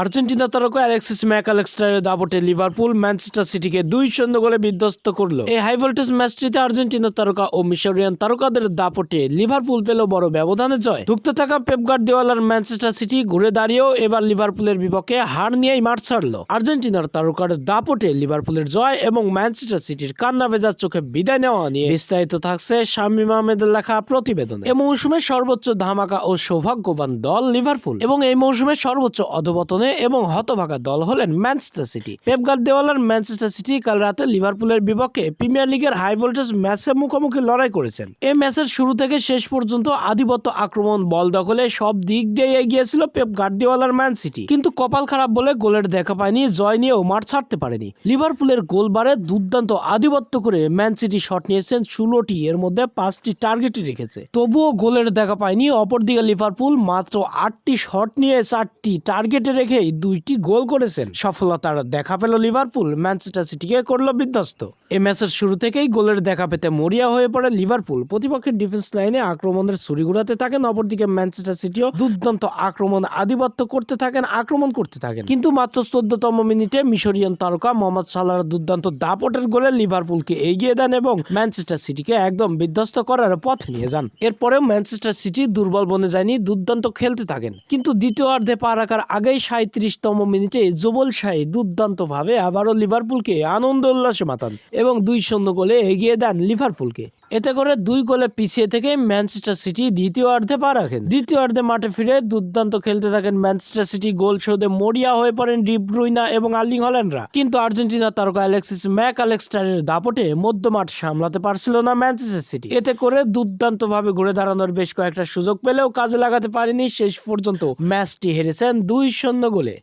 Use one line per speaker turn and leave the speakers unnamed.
Argentina তারকা Alexis ম্যাকালেক্সটারের দাপটে Liverpool Manchester সিটিকে দুই শূন্য গোলে বিধ্বস্ত করল। এই হাই ভোল্টেজ ম্যাচটিতে আর্জেন্টিনা তারকা ও মিশরিয়ান তারকাদের দাপটে লিভারপুল পেল বড় ব্যবধানে জয়। ধুকতে থাকা পেপ গার্দিওলার ম্যানচেস্টার সিটি ঘুরে দাঁড়িয়েও এবার লিভারপুলের বিপক্ষে হার নিয়েই মাঠ ছাড়লো। আর্জেন্টিনার তারকার দাপটে লিভারপুলের জয় এবং ম্যানচেস্টার সিটির কান্না ভেজার চোখে বিদায় নেওয়া নিয়ে বিস্তারিত থাকছে শামীম আহমেদের লেখা প্রতিবেদন। এই মৌসুমে সর্বোচ্চ ধামাকা ও সৌভাগ্যবান দল লিভারপুল এবং এই মৌসুমে সর্বোচ্চ অধপতনে এবং হতভাগা দল হলেন ম্যানচেস্টার সিটি। পেপ গার্দিওলার ম্যানচেস্টার সিটি কাল রাতে লিভারপুলের বিপক্ষে প্রিমিয়ার লিগের হাই ভোল্টেজ ম্যাচে মুখোমুখি লড়াই করেছেন। এই ম্যাচের শুরু থেকে শেষ পর্যন্ত আধিপত্য আক্রমণ, বল দখলে সব দিক দিয়ে এগিয়ে ছিল পেপ গার্দিওলার ম্যান সিটি। কিন্তু কপাল খারাপ বলে গোলের দেখা পায়নি, জয় নিয়েও মাঠ ছাড়তে পারেনি। লিভারপুলের গোল বারে দুর্দান্ত আধিপত্য করে ম্যান সিটি শট নিয়েছেন ষোলোটি, এর মধ্যে পাঁচটি টার্গেটই রেখেছে। তবুও গোলের দেখা পায়নি অপরদিকে লিভারপুল, মাত্র আটটি শট নিয়ে চারটি টার্গেটে রেখেই দুইটি গোল করেছেন। সফলতার দেখা পেল লিভারপুল, ম্যানচেস্টার সিটিকে করল বিধ্বস্ত। এই ম্যাচের শুরু থেকেই গোলের দেখা পেতে মরিয়া হয়ে পড়ে লিভারপুল। প্রতিপক্ষের ডিফেন্স লাইনে আক্রমণের ছুরি ঘুরাতে থাকেন, অপরদিকে ম্যানচেস্টার সিটিও দুর্দান্ত আক্রমণ আধিপত্য করতে থাকেন, আক্রমণ করতে থাকেন। কিন্তু মাত্র চোদ্দতম মিনিটে মিশরিয়ান তারকা মোহাম্মদ সালার দুর্দান্ত দাপটের গোলে লিভারপুলকে এগিয়ে দেন এবং ম্যানচেস্টার সিটিকে একদম বিধ্বস্ত করার পথে নিয়ে যান। এরপরেও ম্যানচেস্টার সিটি দুর্বল বনে যায়নি, দুর্দান্ত খেলতে থাকেন। কিন্তু দ্বিতীয়ার্ধে পা রাখার আগেই সাঁত্রিশতম মিনিটে জুবল দুর্দান্ত ভাবে আবারও লিভারপুলকে আনন্দ উল্লাসে মাতান এবং দুই শূন্য গোলে এগিয়ে দেন লিভারপুলকে। এতে করে দুই গোলে পিছিয়ে থেকে ম্যানচেস্টার সিটি দ্বিতীয় অর্ধে পা রাখেন। দ্বিতীয় অর্ধে মাঠে ফিরে দুর্দান্ত খেলতে থাকেন ম্যানচেস্টার সিটি গোল শোধে মরিয়া হয়ে পড়েন ডিব্রুইনা এবং আর্লিং হল্যান্ডরা। কিন্তু আর্জেন্টিনা তারকা অ্যালেক্সিস ম্যাক আলেক্সটারের দাপটে মধ্যমাঠ সামলাতে পারছিল না ম্যানচেস্টার সিটি। এতে করে দুর্দান্ত ভাবে ঘুরে দাঁড়ানোর বেশ কয়েকটা সুযোগ পেলেও কাজে লাগাতে পারেনি শেষ পর্যন্ত ম্যাচটি হেরেছেন দুই শূন্য গোলে।